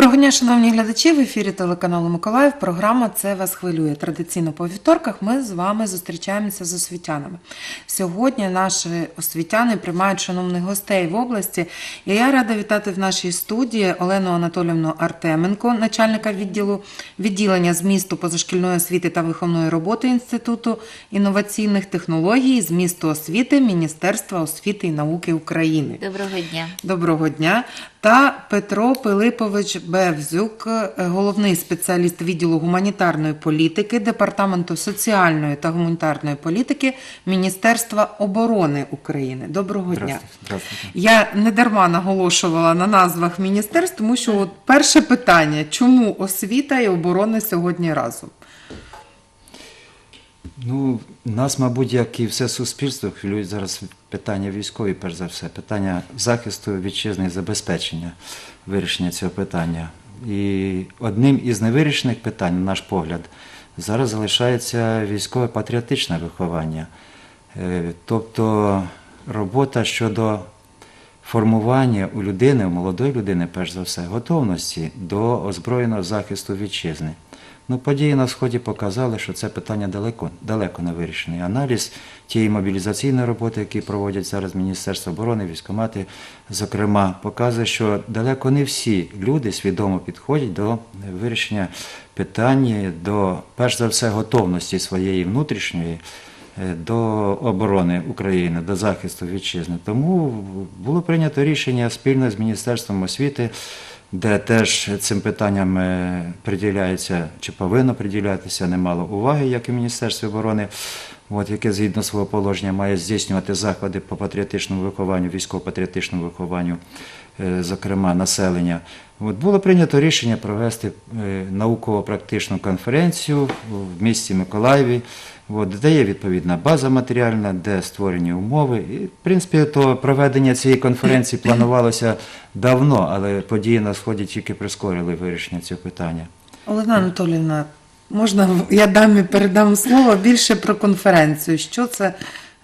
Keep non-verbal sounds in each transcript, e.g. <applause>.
Доброго дня, шановні глядачі. В ефірі телеканалу Миколаїв. Програма Це вас хвилює. Традиційно по вівторках ми з вами зустрічаємося з освітянами. Сьогодні наші освітяни приймають шановних гостей в області. І я рада вітати в нашій студії Олену Анатолівну Артеменко, начальника відділу відділення змісту позашкільної освіти та виховної роботи Інституту інноваційних технологій змісту освіти Міністерства освіти і науки України. Доброго дня. Доброго дня. Та Петро Пилипович Бевзюк, е, головний спеціаліст відділу гуманітарної політики Департаменту соціальної та гуманітарної політики Міністерства оборони України. Доброго дня. Я не дарма наголошувала на назвах міністерств, тому що от перше питання: чому освіта і оборона сьогодні разом? Ну, нас, мабуть, як і все суспільство, хвилюють зараз питання військові, перш за все, питання захисту вітчизни і забезпечення вирішення цього питання. І одним із невирішених питань, на наш погляд, зараз залишається військове патріотичне виховання. Е, Тобто робота щодо формування у людини, у молодої людини, перш за все, готовності до озброєного захисту вітчизни. Ну, події на сході показали, що це питання далеко, далеко не вирішене. Аналіз тієї мобілізаційної роботи, які проводять зараз Міністерство оборони, військомати, зокрема, показує, що далеко не всі люди свідомо підходять до вирішення питань, до перш за все готовності своєї внутрішньої е, до оборони України, до захисту вітчизни. Тому було прийнято рішення спільно з Міністерством освіти, де теж цим питанням е, приділяється чи повинно приділятися немало уваги, як і Міністерство оборони. От, яке згідно свого положення має здійснювати заходи по патріотичному вихованню, військово-патріотичному вихованню, е, зокрема населення. От було прийнято рішення провести е, науково-практичну конференцію в місті Миколаєві, от, де є відповідна база матеріальна, де створені умови. І, в принципі, то проведення цієї конференції планувалося давно, але події на сході тільки прискорили вирішення цього питання. Олена Анатолівна, можна я дам і передам слово більше про конференцію. Що це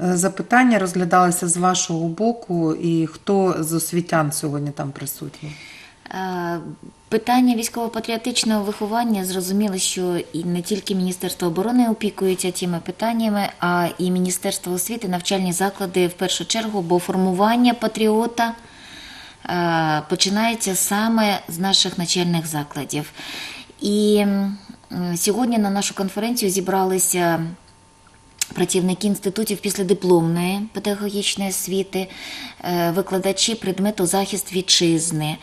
е, за питання розглядалося з вашого боку, і хто з освітян сьогодні там присутній? Е, Питання військово-патріотичного виховання зрозуміло, що і не тільки Міністерство оборони опікується цими питаннями, а і Міністерство освіти, навчальні заклади в першу чергу, бо формування патріота е, починається саме з наших навчальних закладів. І сьогодні на нашу конференцію зібралися працівники інститутів післядипломної педагогічної освіти, е, викладачі предмету захист вітчизни,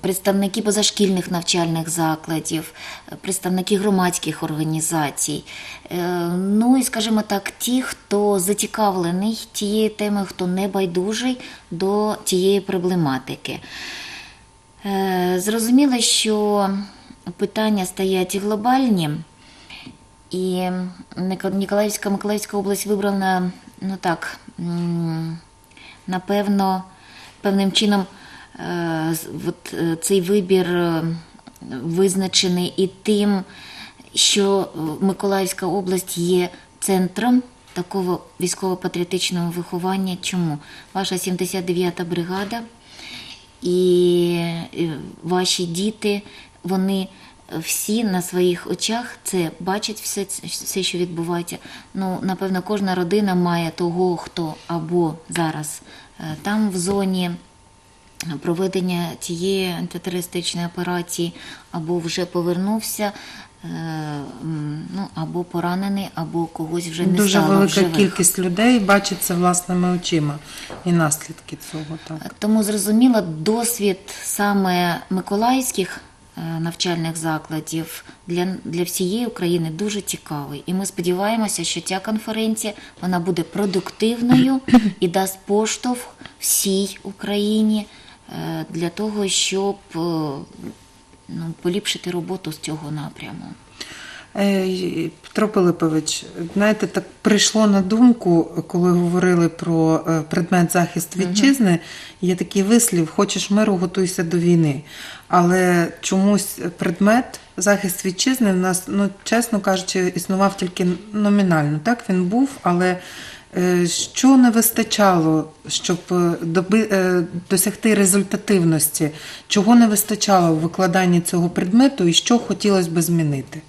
представники позашкільних навчальних закладів, е, представники громадських організацій. Е, Ну і, скажімо так, ті, хто зацікавлений тією темою, хто не байдужий до тієї проблематики. Е, Зрозуміло, що питання стоять глобальні. І Ніколаївська Миколаївська область вибрана, ну так, напевно, певним чином е, от, е, цей вибір е, визначений і тим, що е, Миколаївська область є центром такого військово-патріотичного виховання. Чому? Ваша 79-та бригада і е, ваші діти, вони всі на своїх очах це бачать все, все, що відбувається. Ну, напевно, кожна родина має того, хто або зараз е, там в зоні проведення тієї антитерористичної операції, або вже повернувся. е, Ну, або поранений, або когось вже не Дуже стало велика живих. кількість людей бачить це власними очима і наслідки цього. Так. Тому зрозуміло, досвід саме миколаївських е, навчальних закладів для, для всієї України дуже цікавий. І ми сподіваємося, що ця конференція вона буде продуктивною і дасть поштовх всій Україні е, для того, щоб е, ну, поліпшити роботу з цього напряму. Е, Петро Пилипович, знаєте, так прийшло на думку, коли говорили про е, предмет захист вітчизни. Є такий вислів: хочеш миру, готуйся до війни. Але чомусь предмет захист вітчизни в нас, ну чесно кажучи, існував тільки номінально. Так він був, але Е, Що не вистачало, щоб е, е, досягти результативності? Чого не вистачало у викладанні цього предмету і що хотілося би змінити?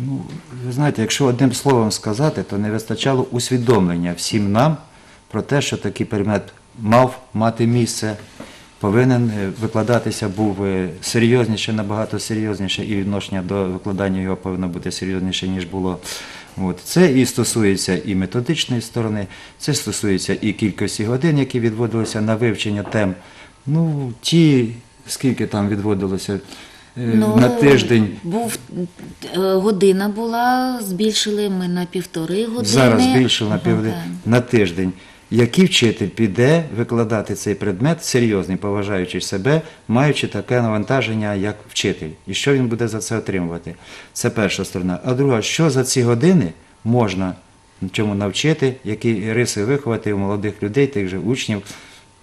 Ну, ви знаєте, якщо одним словом сказати, то не вистачало усвідомлення всім нам про те, що такий предмет мав мати місце, повинен е, викладатися, був е, серйозніше, набагато серйозніше, і відношення до викладання його повинно бути серйозніше, ніж було. От. Це і стосується і методичної сторони, це стосується і кількості годин, які відводилися на вивчення тем. Ну, ті, скільки там відводилося Ну, на тиждень. Був е, година була, збільшили ми на півтори години. Зараз більше на південь на тиждень. Який вчитель піде викладати цей предмет серйозний, поважаючи себе, маючи таке навантаження, як вчитель, і що він буде за це отримувати? Це перша сторона. А друга, що за ці години можна чому навчити, які риси виховати у молодих людей, тих же учнів?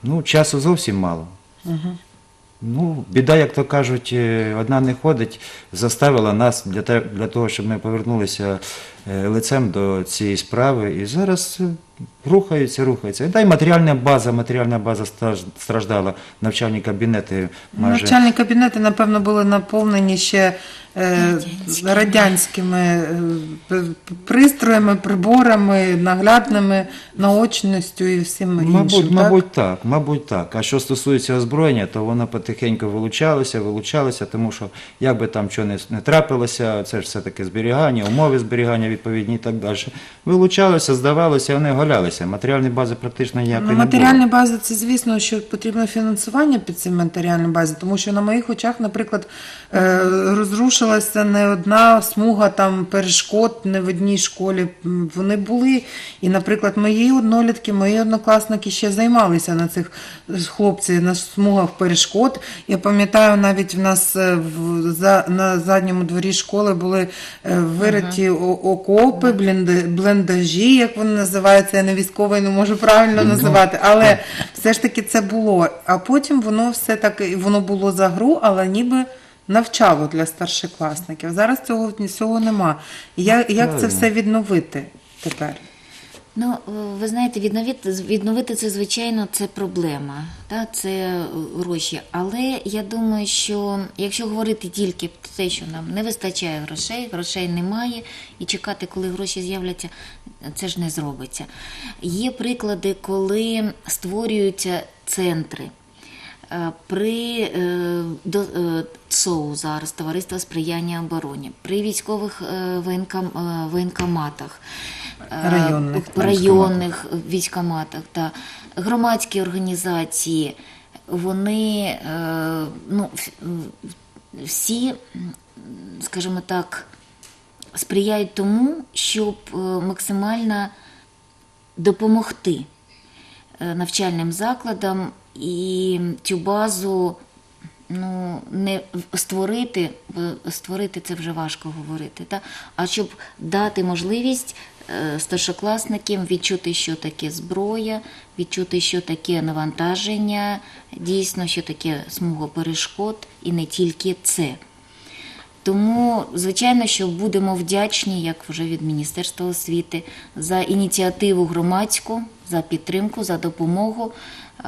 Ну, часу зовсім мало. Ну, біда, як то кажуть, е, одна не ходить, заставила нас для, того, щоб ми повернулися лицем до цієї справи. І зараз е, рухаються, рухаються. Та й матеріальна база, матеріальна база страждала, навчальні кабінети майже. Навчальні кабінети, напевно, були наповнені ще е, Радянськими. е, пристроями, приборами, наглядними, наочністю і всім іншим. Мабуть, так? мабуть, так, мабуть, так. А що стосується озброєння, то воно потихеньку вилучалося, вилучалося, тому що як би там що не, не трапилося, це ж все-таки зберігання, умови зберігання відповідні і так далі. Вилучалося, здавалося, вони голялися. Матеріальної бази практично ніякої Ну, не матеріальні було. бази це звісно, що потрібно фінансування під ці матеріальні бази, тому що на моїх очах, наприклад, е, розрушилася не одна смуга там перешкод не в одній школі. М, Вони були. І, наприклад, мої однолітки, мої однокласники ще займалися на цих е, хлопці на смугах перешкод. Я пам'ятаю, навіть в нас е, в за на задньому дворі школи були е, вириті о- окопи, бліндажі, як вони називаються. Я не військовий, не можу правильно називати, але все ж таки це було. А потім воно все так воно було за гру, але ніби. Навчало для старшокласників. Зараз цього цього нема. Я, як це все відновити тепер? Ну, ви знаєте, відновити, відновити це, звичайно, це проблема, та, це е, гроші. Але я думаю, що якщо говорити тільки про те, що нам не вистачає грошей, грошей немає, і чекати, коли гроші з'являться, це ж не зробиться. Є приклади, коли створюються центри. Е, При е, до, ЦОУ зараз Товариство сприяння обороні, при військових воєнкоматах, Районних, в районних військоматах та громадські організації, вони е, ну, всі, скажімо так, сприяють тому, щоб е, максимально допомогти е, навчальним закладам і цю базу ну, не створити, створити це вже важко говорити, та? а щоб дати можливість е, старшокласникам відчути, що таке зброя, відчути, що таке навантаження, дійсно, що таке смуга перешкод, і не тільки це. Тому, звичайно, що будемо вдячні, як вже від Міністерства освіти, за ініціативу громадську, за підтримку, за допомогу е,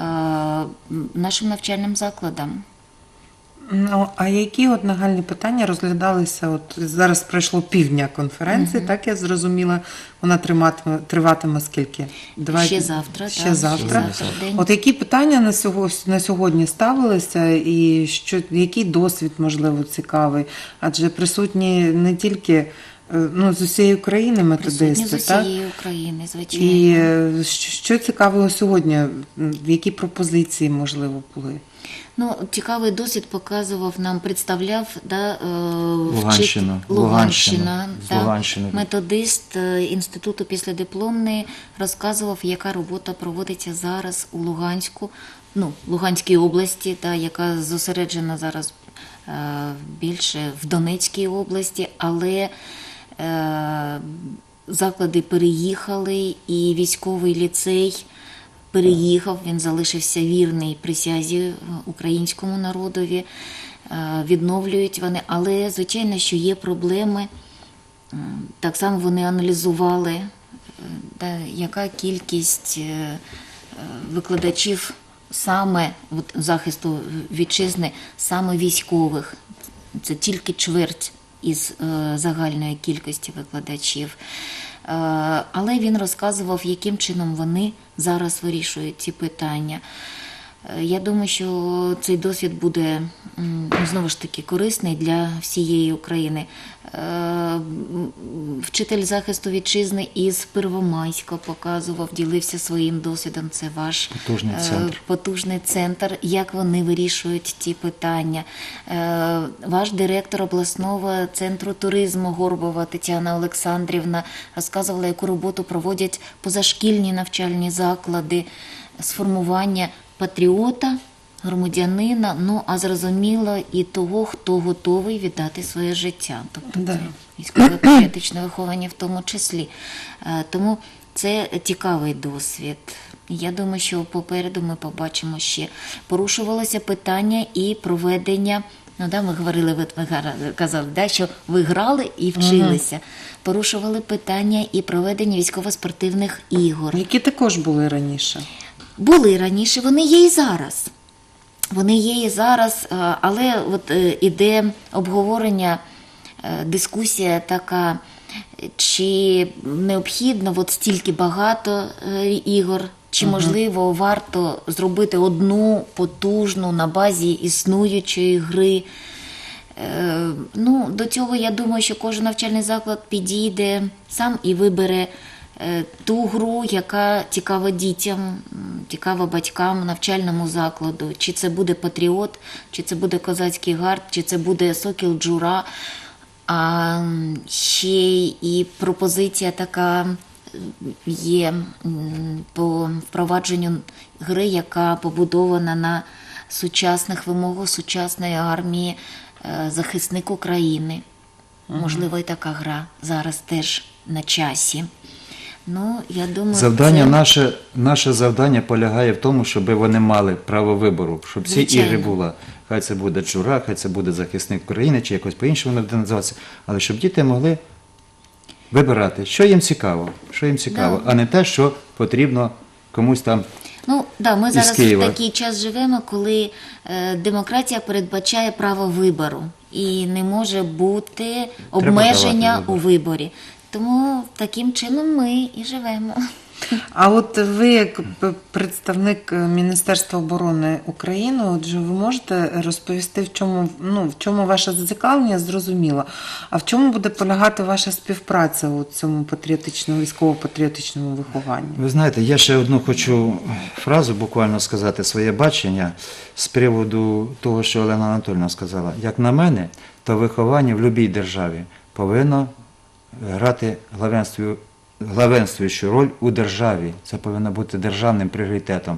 нашим навчальним закладам. Ну, а які от нагальні питання розглядалися? От зараз пройшло півдня конференції, так я зрозуміла. Вона триматиме, триватиме скільки? Ще завтра, Ще так, завтра. ще завтра день. От які питання на сьогодні, на сьогодні ставилися, і що, який досвід, можливо, цікавий? Адже присутні не тільки е, ну, з усієї України методисти, з так? усієї України, звичайно. І е, що, що цікавого сьогодні? Які пропозиції, можливо, були? Ну, цікавий досвід показував нам, представляв да, е, Луганщину. вчит- Луганщина. З. Луганщини. методист е, інституту післядипломної розказував, яка робота проводиться зараз у Луганську, ну, Луганській області, та, яка зосереджена зараз е, більше в Донецькій області, але е, заклади переїхали, і військовий ліцей переїхав, він залишився вірний присязі е, українському народові, е, відновлюють вони, але звичайно, що є проблеми. Так само вони аналізували да, яка кількість е, е, викладачів саме от, захисту вітчизни, саме військових. Це тільки чверть із е, загальної кількості викладачів. Е, але він розказував, яким чином вони зараз вирішують ці питання. Е, Я думаю, що цей досвід буде ну, знову ж таки корисний для всієї України. Е, Вчитель захисту вітчизни із Первомайська показував, ділився своїм досвідом. Це ваш Потужний е, центр. потужний центр, як вони вирішують ці питання. Ваш директор обласного центру туризму Горбова Тетяна Олександрівна розказувала, яку роботу проводять позашкільні навчальні заклади з формування патріота, громадянина, ну а зрозуміло і того, хто готовий віддати своє життя. Тобто Да. це військове патріотичне виховання в тому числі. Е, Тому це цікавий досвід. Я думаю, що попереду ми побачимо ще. Порушувалося питання і проведення. Ну, да, ми говорили, ви, казали, да, що ви грали і вчилися. Порушували питання і проведення військово-спортивних ігор. Які також були раніше. Були раніше, вони є і зараз. Вони є і зараз, е, але от е, іде обговорення, е, дискусія така, чи необхідно от стільки багато ігор, чи можливо варто зробити одну потужну на базі існуючої гри. Ну, до цього я думаю, що кожен навчальний заклад підійде сам і вибере ту гру, яка цікава дітям, цікава батькам навчальному закладу. Чи це буде патріот, чи це буде козацький гард, чи це буде сокіл джура. А ще і пропозиція така є по впровадженню гри, яка побудована на сучасних вимогах сучасної армії, е, захисник України. Можливо, і така гра зараз теж на часі. Ну, я думаю, Завдання це... наше, наше завдання полягає в тому, щоб вони мали право вибору, щоб всі Звичайно. ігри були. Хай це буде Чура, хай це буде захисник України, чи якось по-іншому буде називатися. Але щоб діти могли вибирати, що їм цікаво, що їм цікаво, Да. а не те, що потрібно комусь там. Ну да, ми зараз в такий час живемо, коли е, демократія передбачає право вибору і не може бути обмеження у виборі. Тому таким чином ми і живемо. А от ви, як представник е, Міністерства оборони України, отже, ви можете розповісти, в чому ну в чому ваше зацікавлення, зрозуміло. А в чому буде полягати ваша співпраця у цьому патріотичному військово-патріотичному вихованні? Ви знаєте, я ще одну хочу фразу буквально сказати своє бачення з приводу того, що Олена Анатольовна сказала. Як на мене, то виховання в будь-якій державі повинно грати главенствую- главенствуючу роль у державі. Це повинно бути державним пріоритетом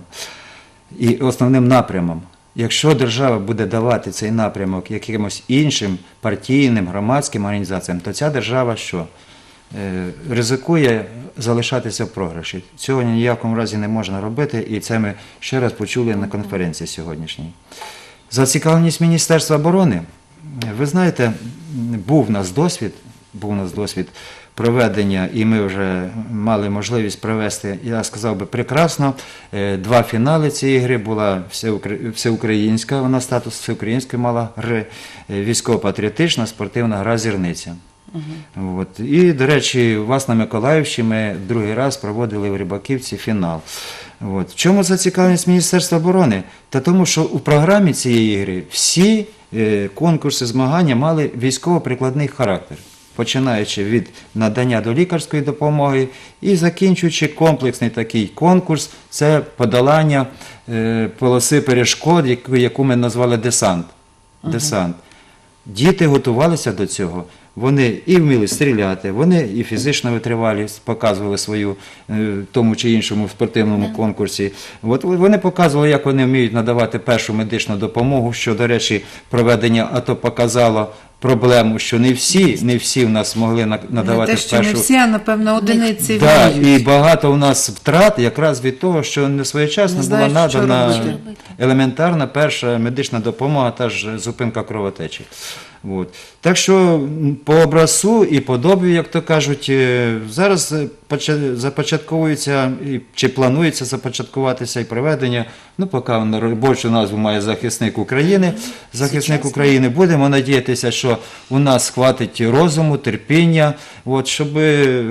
і основним напрямом. Якщо держава буде давати цей напрямок якимось іншим партійним, громадським організаціям, то ця держава що? Е, Ризикує залишатися в програші. Цього ні в якому разі не можна робити, і це ми ще раз почули на конференції сьогоднішній. Зацікавленість Міністерства оборони. Ви знаєте, був у нас досвід, був у нас досвід проведення, і ми вже мали можливість провести, я сказав би, прекрасно. Е, Два фінали цієї гри була всеукраїнська, вона статус всеукраїнської мала гри, е, військово-патріотична спортивна гра зірниця. От. І, до речі, вас на Миколаївщині ми другий раз проводили в Рибаківці фінал. От. В чому зацікавленість Міністерства оборони? Та тому, що у програмі цієї гри всі е, конкурси змагання мали військово-прикладний характер, починаючи від надання до лікарської допомоги і закінчуючи комплексний такий конкурс, це подолання е, полоси перешкод, яку, ми назвали десант. Десант. Діти готувалися до цього. Вони і вміли стріляти, вони і фізично витривалість показували свою е, в тому чи іншому спортивному конкурсі. От вони показували, як вони вміють надавати першу медичну допомогу. Що, до речі, проведення АТО показало проблему, що не всі, не всі в нас могли на- Не надавати те, що першу не всі, а напевно одиниці Да, вміють. і багато у нас втрат якраз від того, що не своєчасно Не була надана елементарна перша медична допомога та ж зупинка кровотечі. От. Так що по образцу і подобію, як то кажуть, е, зараз е, започатковується чи планується започаткуватися і проведення. Ну, поки воно робочу назву має захисник України. Захисник. України. Будемо надіятися, що у нас хватить розуму, терпіння, от, щоб е,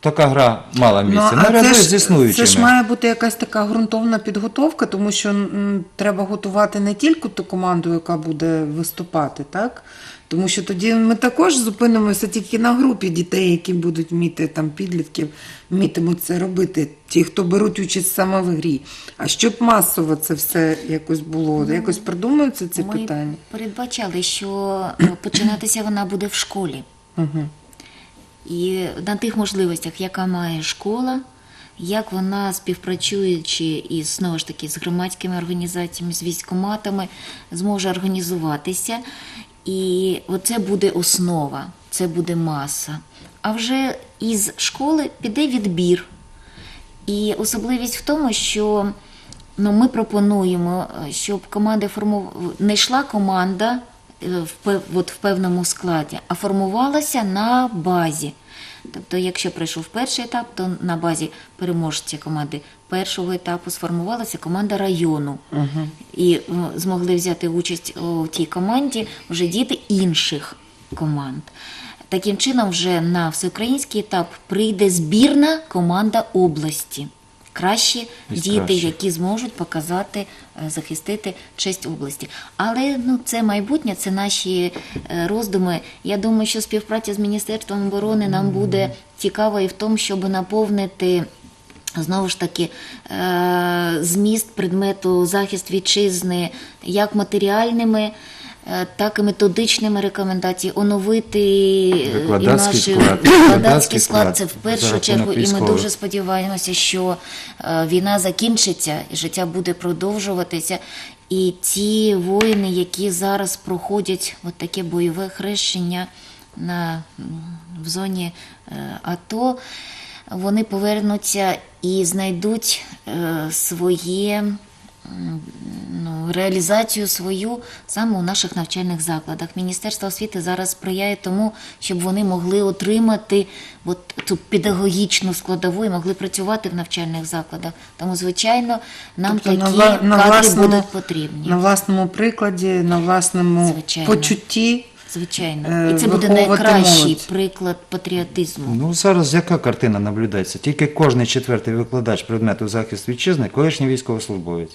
така гра мала місце. Ну, а це з ж, існуючими. це ж має бути якась така ґрунтовна підготовка, тому що м, треба готувати не тільки ту команду, яка буде виступати, так? Тому що тоді ми також зупинимося тільки на групі дітей, які будуть вміти там підлітків, вмітимуть це робити, ті, хто беруть участь саме в грі. А щоб масово це все якось було, якось придумуються ці Ми питання. передбачали, що е, починатися вона буде в школі. Угу. І на тих можливостях, яка має школа, як вона, співпрацюючи із знову ж таки з громадськими організаціями, з військоматами, зможе організуватися. І оце буде основа, це буде маса. А вже із школи піде відбір. І особливість в тому, що ну, ми пропонуємо, щоб команда форму... не йшла команда. От в певному складі, а формувалася на базі. Тобто, якщо пройшов перший етап, то на базі переможця команди першого етапу сформувалася команда району. І е, змогли взяти участь у тій команді вже діти інших команд. Таким чином, вже на всеукраїнський етап прийде збірна команда області. Кращі діти, які зможуть показати, е, захистити честь області. Але ну це майбутнє, це наші е, роздуми. Я думаю, що співпраця з Міністерством оборони нам буде цікава і в тому, щоб наповнити. Знову ж таки, е, зміст предмету захист вітчизни як матеріальними, так і методичними рекомендаціями, оновити е, і наш склад. викладацький склад. Це в першу чергу, і ми дуже сподіваємося, що е, війна закінчиться і життя буде продовжуватися. І ті воїни, які зараз проходять от таке бойове хрещення на, в зоні е, АТО, вони повернуться і знайдуть е, своє. м, Реалізацію свою саме у наших навчальних закладах. Міністерство освіти зараз сприяє тому, щоб вони могли отримати от цю педагогічну складову і могли працювати в навчальних закладах. Тому, звичайно, нам Тобто такі вла- кадри будуть потрібні. на власному прикладі, на власному Звичайно. почутті. Звичайно, е, і це буде найкращий молодь. приклад патріотизму. Ну зараз яка картина наблюдається? Тільки кожний четвертий викладач предмету захист вітчизни колишній військовослужбовець.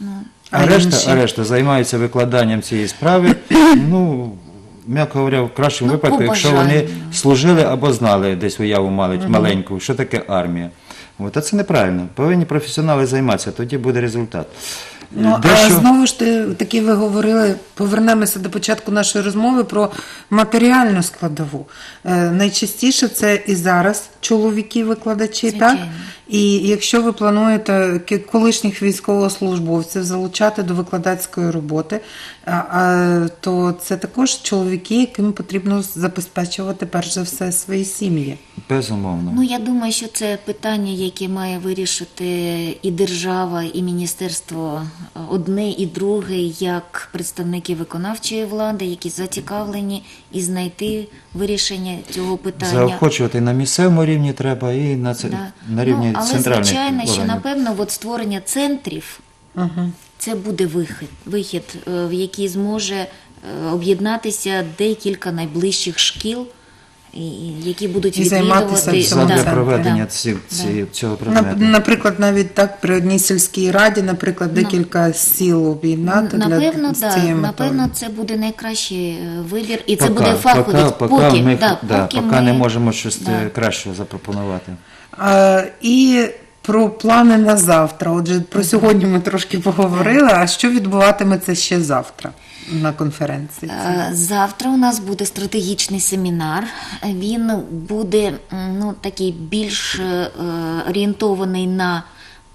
А А, решта, а решта займаються викладанням цієї справи. <coughs> Ну, м'яко говоря, в кращому Ну, випадку, якщо вони служили або знали десь уяву маленьку, що таке армія. От, а це неправильно. Повинні професіонали займатися, тоді буде результат. Ну, а Дещо- знову ж ти таки ви говорили, повернемося до початку нашої розмови про матеріальну складову. Е, найчастіше це і зараз чоловіки-викладачі, так? І якщо ви плануєте колишніх військовослужбовців залучати до викладацької роботи, то це також чоловіки, яким потрібно забезпечувати перш за все свої сім'ї. Безумовно. Ну, я думаю, що це питання, яке має вирішити і держава, і міністерство одне і друге, як представники виконавчої влади, які зацікавлені і знайти вирішення цього питання. Заохочувати на місцевому рівні треба і на, це, Да. на рівні ну, але центральних звичайно, що напевно от створення центрів Угу. це буде вихід, вихід, е, в який зможе е, об'єднатися декілька найближчих шкіл, які будуть І займатися відвідувати Да, проведення да. ці, ці, цього предмету. Наприклад, навіть так при одній сільській раді, наприклад, декілька сіл об'єднати Напевно, для з да, цією напевно, це буде найкращий е, вибір, і це Пока- буде фаховість. Поки, поки, ми, да, да, поки поки ми- не можемо щось да. е, кращого запропонувати. А, і про плани на завтра. Отже, про сьогодні ми трошки поговорили. А що відбуватиметься ще завтра на конференції? Е, Завтра у нас буде стратегічний семінар. Він буде ну, такий більш е, орієнтований на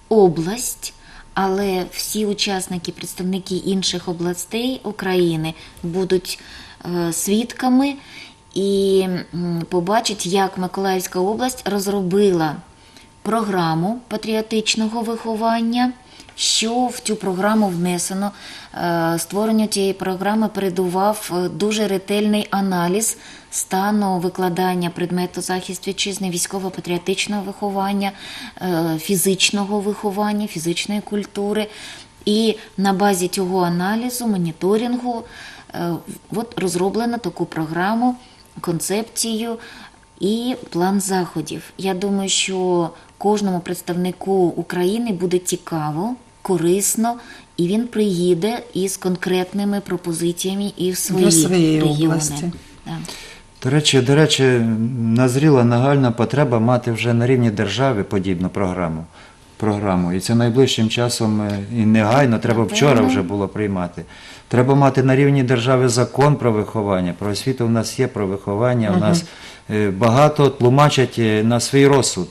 область, але всі учасники, представники інших областей України будуть е, свідками і побачать, як Миколаївська область розробила програму патріотичного виховання. Що в цю програму внесено. Е, Створенню цієї програми передував е, дуже ретельний аналіз стану викладання предмету захист вітчизни, військово-патріотичного виховання, е, фізичного виховання, фізичної культури. І на базі цього аналізу, моніторингу, от розроблено таку програму, концепцію і план заходів. Я думаю, що кожному представнику України буде цікаво, корисно, і він приїде із конкретними пропозиціями і в свої Для своєї регіони. області. Да. До речі, до речі, назріла нагальна потреба мати вже на рівні держави подібну програму. програму. І це найближчим часом е, і негайно, треба вчора вже було приймати. Треба мати на рівні держави закон про виховання. Про освіту в нас є про виховання. У нас е, багато тлумачать е, на свій розсуд.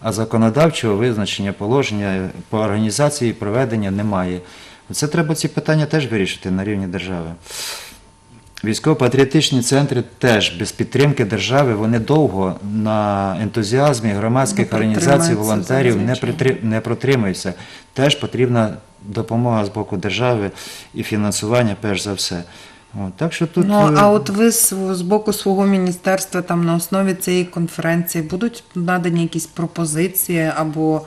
А законодавчого визначення положення по організації і проведення немає. Це треба ці питання теж вирішити на рівні держави. Військово-патріотичні центри теж без підтримки держави вони довго на ентузіазмі громадських організацій, волонтерів не, притри- не протримуються. Теж потрібна допомога з боку держави і фінансування, перш за все. От, так що тут Ну, е, а от ви з, з боку свого міністерства там на основі цієї конференції будуть надані якісь пропозиції або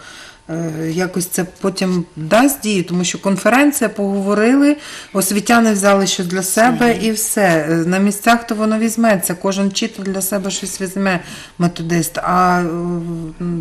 якось це потім дасть дію, тому що конференція поговорили, освітяни взяли щось для себе і все. Е, На місцях то воно візьметься. Кожен вчитель для себе щось візьме методист. А е,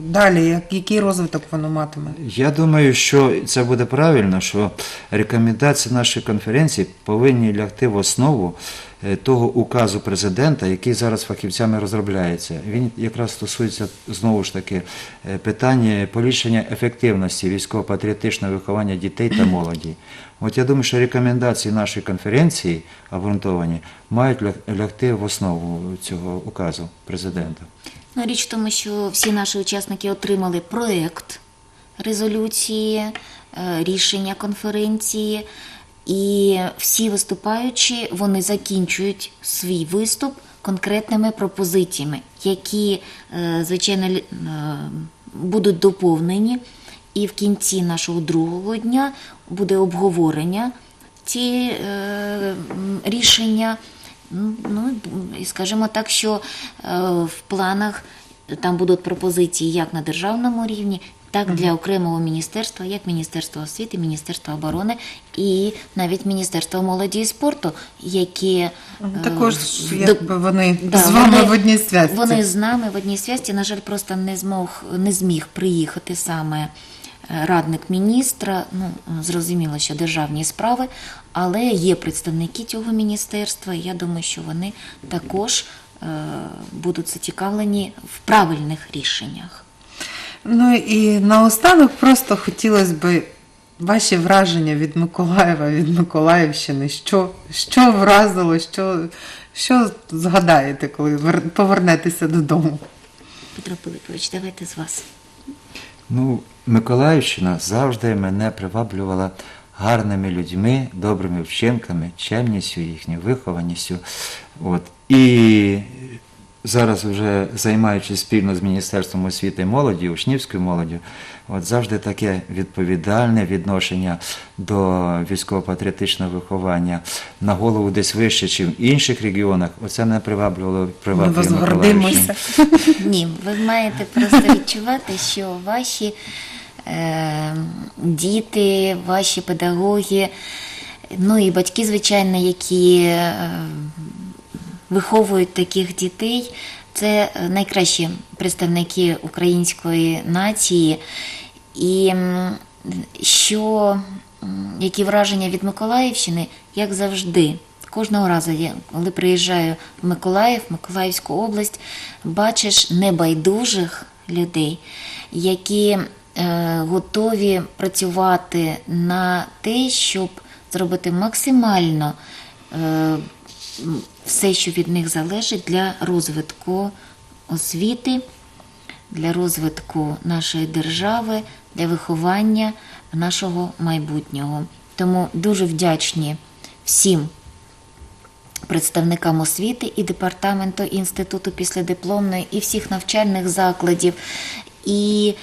далі який розвиток воно матиме? Я думаю, що це буде правильно, що рекомендації нашої конференції повинні лягти в основу е, того указу президента, який зараз фахівцями розробляється. Він якраз стосується знову ж таки е, питання поліпшення ефективності військово-патріотичного виховання дітей та молоді. От я думаю, що рекомендації нашої конференції обґрунтовані мають лягти в основу цього указу президента. Ну, річ в тому, що всі наші учасники отримали проєкт резолюції, е, рішення конференції, і всі виступаючі вони закінчують свій виступ конкретними пропозиціями, які, е, звичайно, е, будуть доповнені. І в кінці нашого другого дня буде обговорення ці е, рішення. Ну, Ну і скажімо так, що в планах там будуть пропозиції як на державному рівні, так для окремого міністерства, як Міністерство освіти, Міністерство оборони і навіть Міністерство молоді і спорту, які е, Також якби вони Да, з вами вони- в одній зв'язці. Вони з нами в одній зв'язці. На жаль, просто не змог не зміг приїхати саме е, радник міністра. Ну зрозуміло, що державні справи, але є представники цього міністерства. і Я думаю, що вони також е, будуть зацікавлені в правильних рішеннях. Ну і наостанок просто хотілося б ваші враження від Миколаєва, від Миколаївщини. Що, що вразило, що, що згадаєте, коли повернетеся додому? Петро Пилипович, давайте з вас. Ну, Миколаївщина завжди мене приваблювала гарними людьми, добрими вчинками, чемністю, їхньою вихованістю. От. І зараз, вже займаючись спільно з Міністерством освіти і молоді, учнівською молоддю, от завжди таке відповідальне відношення до військово-патріотичного виховання на голову десь вище, ніж в інших регіонах. Оце мене приваблювало Ми приваблює вас гордимося. <laughs> Ні, ви маєте просто відчувати, що ваші е, діти, ваші педагоги, ну і батьки, звичайно, які е, виховують таких дітей, це е, найкращі представники української нації. І що, які враження від Миколаївщини, як завжди. Кожного разу, я, коли приїжджаю в Миколаїв, Миколаївську область, бачиш небайдужих людей, які е, готові працювати на те, щоб зробити максимально е, все, що від них залежить для розвитку освіти, для розвитку нашої держави, для виховання нашого майбутнього. Тому дуже вдячні всім представникам освіти і департаменту інституту післядипломної, і всіх навчальних закладів, і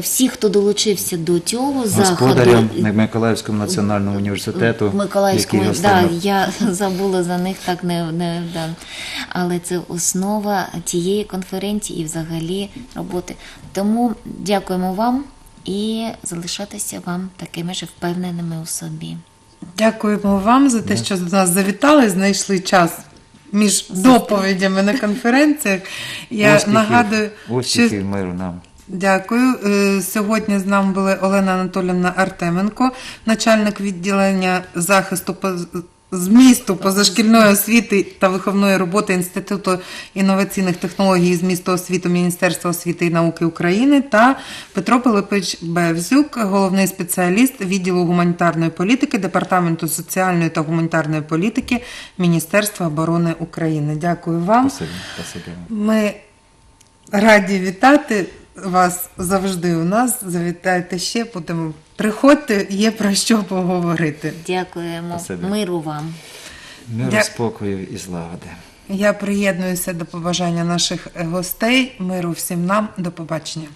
всі, хто долучився до цього Господарям заходу. Миколаївському національному університету, Миколаївському, да, я <laughs> забула за них так не, не да. але це основа тієї конференції і взагалі роботи. Тому дякуємо вам і залишатися вам такими ж впевненими у собі. Дякуємо вам за те, що до нас завітали, знайшли час між доповідями на конференціях. Я Успіхів, нагадую, що успіхів миру нам. Дякую. Е, Сьогодні з нами були Олена Анатолівна Артеменко, начальник відділення захисту змісту позашкільної освіти та виховної роботи Інституту інноваційних технологій змісту освіти Міністерства освіти і науки України та Петро Пилипович Бевзюк, головний спеціаліст відділу гуманітарної політики Департаменту соціальної та гуманітарної політики Міністерства оборони України. Дякую вам. Спасибі. Ми раді вітати вас завжди у нас. Завітайте ще, будемо. Приходьте, є про що поговорити. Дякуємо. Спасибі. Миру вам. Миру, Дя- спокою і злагоди. Я приєднуюся до побажання наших гостей. Миру всім нам. До побачення.